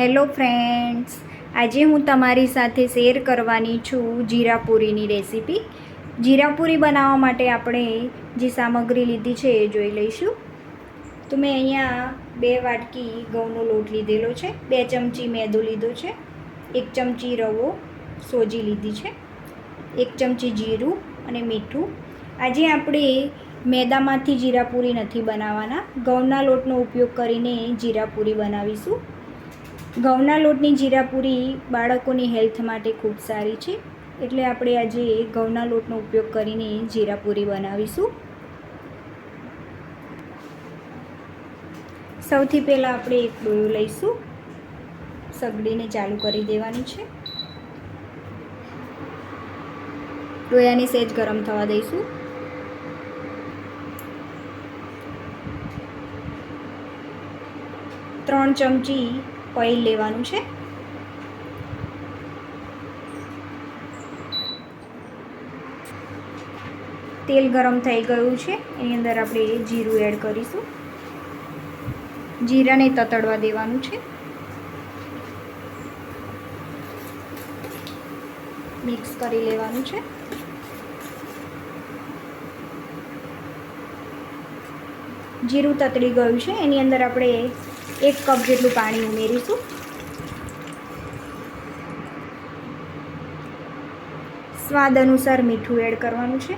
Hello friends, આજે હું તમારી સાથે શેર કરવાની છું જીરાપુરીની રેસીપી. જીરાપુરી બનાવવા માટે આપણે જે સામગ્રી લીધી છે એ જોઈ લઈશું. તો મેં અહીંયા બે વાટકી ઘઉંનો લોટ લીધેલો છે, બે ચમચી મેદો લીધો છે, એક ચમચી રવો સોજી લીધી છે, એક ચમચી જીરું અને મીઠું. આજે આપણે મેદામાંથી જીરાપુરી નથી બનાવવાના. ઘઉંના લોટનો ઉપયોગ કરીને જીરાપુરી બનાવીશું. ઘઉંના લોટની જીરાપુરી બાળકોની હેલ્થ માટે ખૂબ સારી છે. એટલે આપણે આજે ઘઉંના લોટનો ઉપયોગ કરીને જીરાપુરી બનાવીશું. સૌથી પહેલાં આપણે એક ડોયું લઈશું. સગડીને ચાલુ કરી દેવાની છે. ડોયાને સેજ ગરમ થવા દઈશું. ત્રણ ચમચી ઓઇલ લેવાનું છે. તેલ ગરમ થઈ ગયું છે. એની અંદર આપણે જીરું એડ કરીશું. જીરાને તતડવા દેવાનું છે. મિક્સ કરી લેવાનું છે. જીરું તતડી ગયું છે. એની અંદર આપણે એક કપ જેટલું પાણી ઉમેરીશું. સ્વાદ અનુસાર મીઠું એડ કરવાનું છે.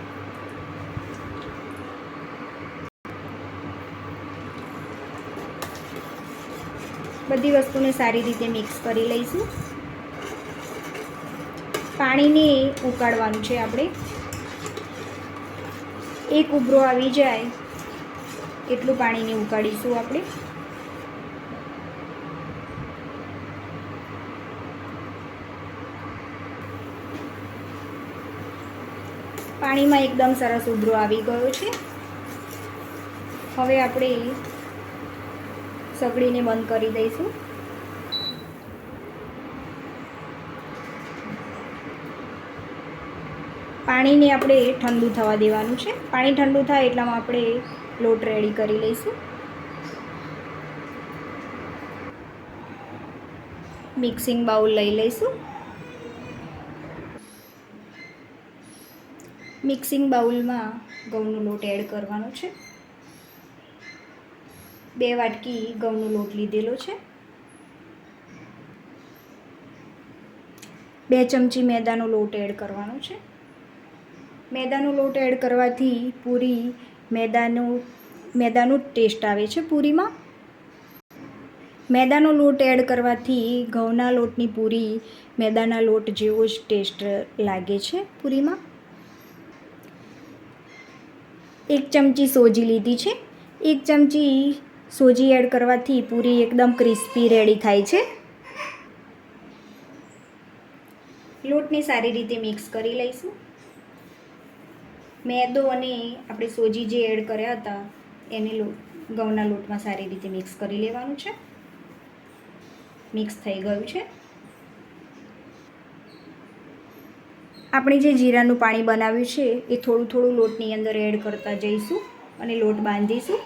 બધી વસ્તુને સારી રીતે મિક્સ કરી લઈશું. પાણીને ઉકાળવાનું છે આપણે. એક ઉભરો આવી જાય, એટલું પાણીને ઉકાળીશું આપણે. પાણીમાં એકદમ સરસ ઉભરો આવી ગયો છે. હવે આપણે સગડીને બંધ કરી દઈશું. પાણીને આપણે ઠંડુ થવા દેવાનું છે. પાણી ઠંડુ થાય એટલામાં આપણે લોટ રેડી કરી લઈશું. મિક્સિંગ બાઉલ લઈ લઈશું. મિક્સિંગ બાઉલમાં ઘઉંનો લોટ એડ કરવાનો છે. બે વાટકી ઘઉંનો લોટ લીધેલો છે. બે ચમચી મેદાનો લોટ એડ કરવાનો છે. મેદાનો લોટ એડ કરવાથી પૂરી મેદાનો મેદાનો ટેસ્ટ આવે છે પૂરીમાં. મેદાનો લોટ એડ કરવાથી ઘઉંના લોટની પૂરી મેદાના લોટ જેવો જ ટેસ્ટ લાગે છે પૂરીમાં. એક ચમચી સોજી લીધી છે. એક ચમચી સોજી એડ કરવાથી પૂરી એકદમ ક્રિસ્પી રેડી થાય છે. લોટને સારી રીતે મિક્સ કરી લઈશું. મેદો અને આપણે સોજી જે એડ કર્યા હતા, એને લોટ, ઘઉંના લોટમાં સારી રીતે મિક્સ કરી લેવાનું છે. મિક્સ થઈ ગયું છે. આપણે જે જીરાનું પાણી બનાવ્યું છે, એ થોડું થોડું લોટની અંદર એડ કરતા જઈશું અને લોટ બાંધીશું.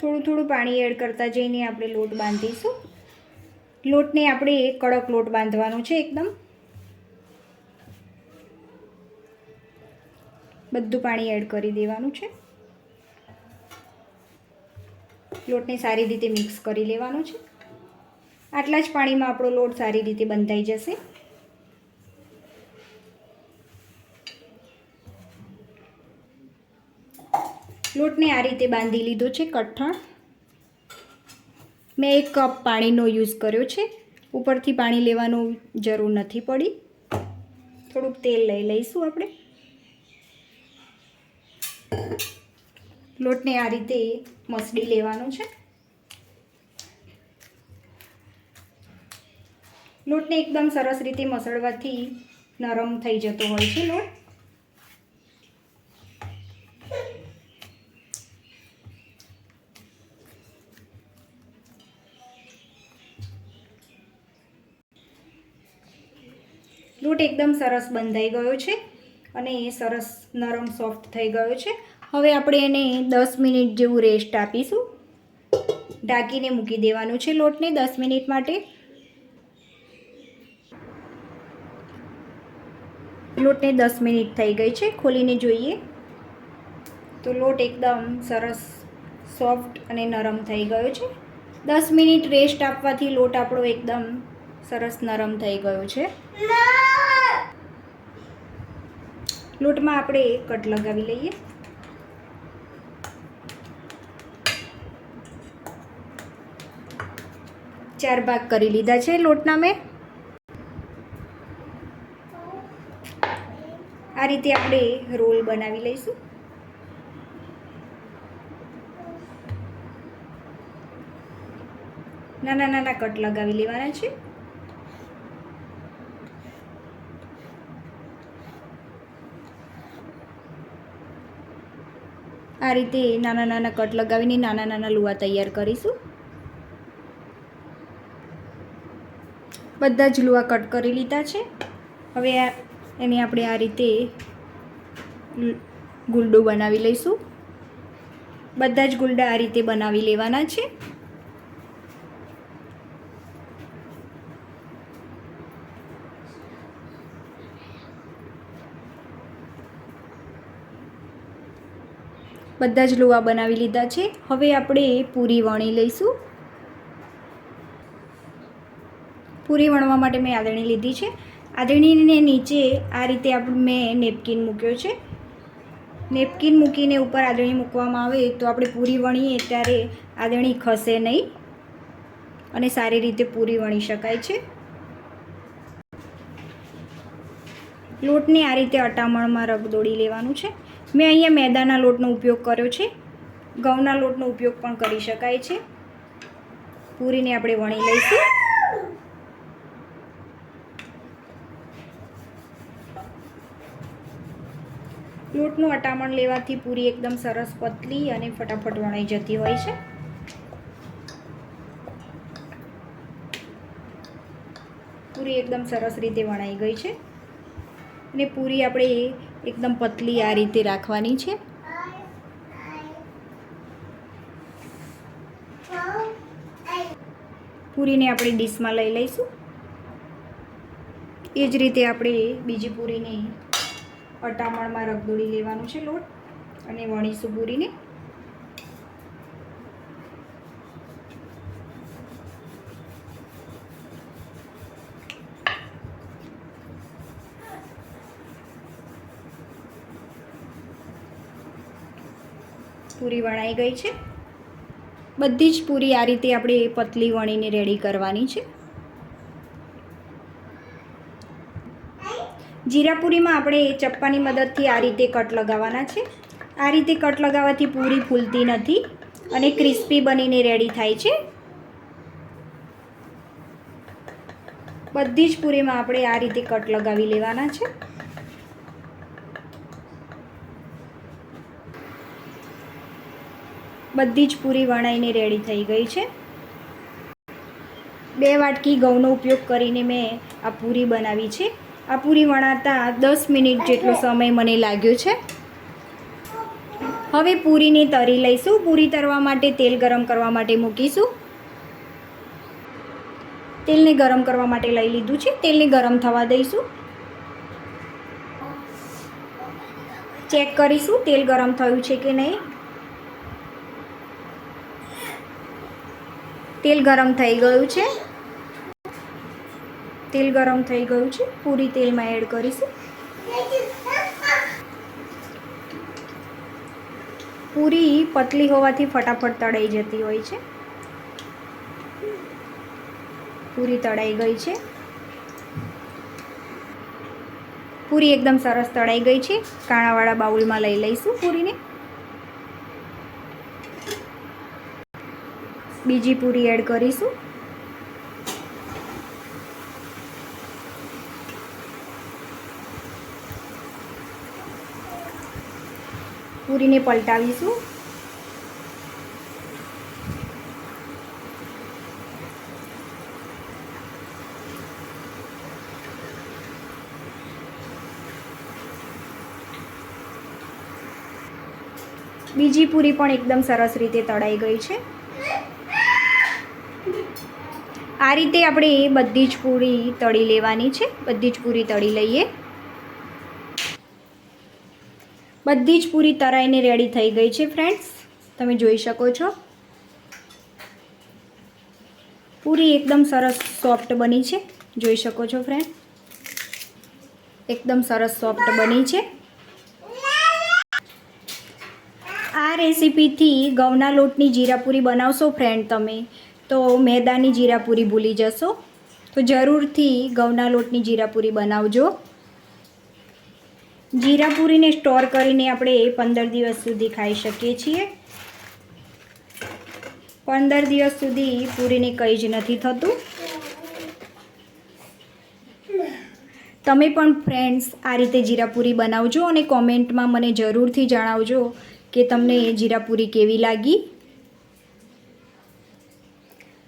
થોડું થોડું પાણી એડ કરતા જઈને આપણે લોટ બાંધીશું. લોટને આપણે કડક લોટ બાંધવાનો છે એકદમ. બધું પાણી એડ કરી દેવાનું છે. લોટને સારી રીતે મિક્સ કરી લેવાનો છે. આટલા જ પાણીમાં આપણો લોટ સારી રીતે બંધાઈ જશે. લોટને આ રીતે બાંધી લીધો છે કઠણ. મેં એક કપ પાણીનો યુઝ કર્યો છે. ઉપરથી પાણી લેવાનું જરૂર નથી પડી. થોડુંક તેલ લઈ લઈશું આપણે. લોટને આ રીતે મસળી લેવાનો છે. લોટને એકદમ સરસ રીતે મસળવાથી નરમ થઈ જતો હોય છે લોટ. લોટ એકદમ સરસ બંધાઈ ગયો છે અને એ સરસ નરમ સોફ્ટ થઈ ગયો છે. હવે આપણે એને દસ મિનિટ જેવું રેસ્ટ આપીશું. ઢાંકીને મૂકી દેવાનું છે લોટને દસ મિનિટ માટે. લોટને દસ મિનિટ થઈ ગઈ છે ખોલીને જોઈએ. તો લોટ એકદમ સરસ સોફ્ટ અને નરમ થઈ ગયો છે. દસ મિનિટ રેસ્ટ આપવાથી લોટ આપણો એકદમ સરસ નરમ થઈ ગયો છે. લોટમાં આપણે કટ લગાવી લઈએ. ચાર ભાગ કરી લીધા છે લોટના મેં. આ રીતે આપણે રોલ બનાવી લઈશું. નાના નાના કટ લગાવી લેવાના છે. આ રીતે નાના નાના કટ લગાવીને નાના નાના લુવા તૈયાર કરીશું. બધા જ લુવા કટ કરી લીધા છે. હવે આ એને આપણે આ રીતે ગુલડો બનાવી લઈશું. બધા જ ગુલડા આ રીતે બનાવી લેવાના છે. બધા જ લુવા બનાવી લીધા છે. હવે આપણે પૂરી વણી લઈશું. પૂરી વણવા માટે મેં આદરણી લીધી છે. આદરણીને નીચે આ રીતે આપણે મેં નેપકિન મૂક્યો છે. નેપકિન મૂકીને ઉપર આદરણી મૂકવામાં આવે તો આપણે પૂરી વણીએ ત્યારે આદરણી ખસે નહીં અને સારી રીતે પૂરી વણી શકાય છે. લોટને આ રીતે અટામણમાં રગદોડી લેવાનું છે. મેં અહીંયા મેદાના લોટનો ઉપયોગ કર્યો છે. ઘઉંના લોટનો ઉપયોગ પણ કરી શકાય છે. પૂરીને આપણે વણી લઈશું. લોટનું અટામણ લેવાથી પૂરી એકદમ સરસ પતલી અને ફટાફટ વણાઈ જતી હોય છે. પૂરી એકદમ સરસ રીતે વણાઈ ગઈ છે. અને પૂરી આપણે એકદમ પતલી આ રીતે રાખવાની છે. પૂરીને આપણે ડીશમાં લઈ લઈશું. એ જ રીતે આપણે બીજી પૂરીને અટામણમાં રગદોળી લેવાનું છે લોટ અને વણીશું સુગુરીને પૂરી વણાઈ ગઈ છે. બધી જ પૂરી આ રીતે આપણે પતલી વણીને રેડી કરવાની છે. જીરાપુરીમાં આપણે એ ચપ્પાની મદદથી આ રીતે કટ લગાવવાના છે. આ રીતે કટ લગાવવાથી પૂરી ફૂલતી નથી અને ક્રિસ્પી બનીને રેડી થાય છે. બધી જ પૂરીમાં આપણે આ રીતે કટ લગાવી લેવાના છે. બધી જ પૂરી વણાઈને રેડી થઈ ગઈ છે. બે વાટકી ઘઉંનો ઉપયોગ કરીને મેં આ પૂરી બનાવી છે. આ પૂરી વણાતા દસ મિનિટ જેટલો સમય મને લાગ્યો છે. હવે પૂરીને તરી લઈશું. પૂરી તરવા માટે તેલ ગરમ કરવા માટે મૂકીશું. તેલને ગરમ કરવા માટે લઈ લીધું છે. તેલને ગરમ થવા દઈશું. ચેક કરીશું તેલ ગરમ થયું છે કે નહીં. તેલ ગરમ થઈ ગયું છે. તેલ ગરમ થઈ ગયું છે. પૂરી તેલમાં એડ કરીશું. પૂરી પતલી હોવાથી ફટાફટ તળાઈ જતી હોય છે. પૂરી તળાઈ ગઈ છે. પૂરી એકદમ સરસ તળાઈ ગઈ છે. કાણાવાળા બાઉલમાં લઈ લઈશું પૂરીને. બીજી પૂરી એડ કરીશું. પૂરીને પલટાવીશું. બીજી પૂરી પણ એકદમ સરસ રીતે તળાઈ ગઈ છે. આ રીતે આપણે બધી જ પૂરી તળી લેવાની છે. બધી જ પૂરી તળી લઈએ. બધી જ પૂરી તરાઈને રેડી થઈ ગઈ છે ફ્રેન્ડ્સ તમે જોઈ શકો છો. પૂરી એકદમ સરસ સોફ્ટ બની છે. જોઈ શકો છો ફ્રેન્ડ એકદમ સરસ સોફ્ટ બની છે. આ રેસીપીથી ઘઉંના લોટની જીરાપૂરી બનાવશો ફ્રેન્ડ તમે, તો મેદાની જીરાપૂરી ભૂલી જશો. તો જરૂરથી ઘઉંના લોટની જીરાપૂરી બનાવજો. જીરાપૂરીને સ્ટોર કરીને આપણે પંદર દિવસ સુધી ખાઈ શકીએ છીએ. પંદર દિવસ સુધી પૂરીને કંઈ જ નથી થતું. તમે પણ ફ્રેન્ડ્સ આ રીતે જીરાપૂરી બનાવજો અને કોમેન્ટમાં મને જરૂરથી જણાવજો કે તમને જીરાપૂરી કેવી લાગી.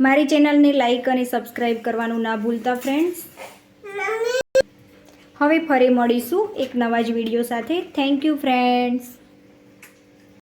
મારી ચેનલને લાઈક અને સબસ્ક્રાઈબ કરવાનું ના ભૂલતા ફ્રેન્ડ્સ. હવે ફરી મળીશું એક નવા જ વીડિયો સાથે. Thank you friends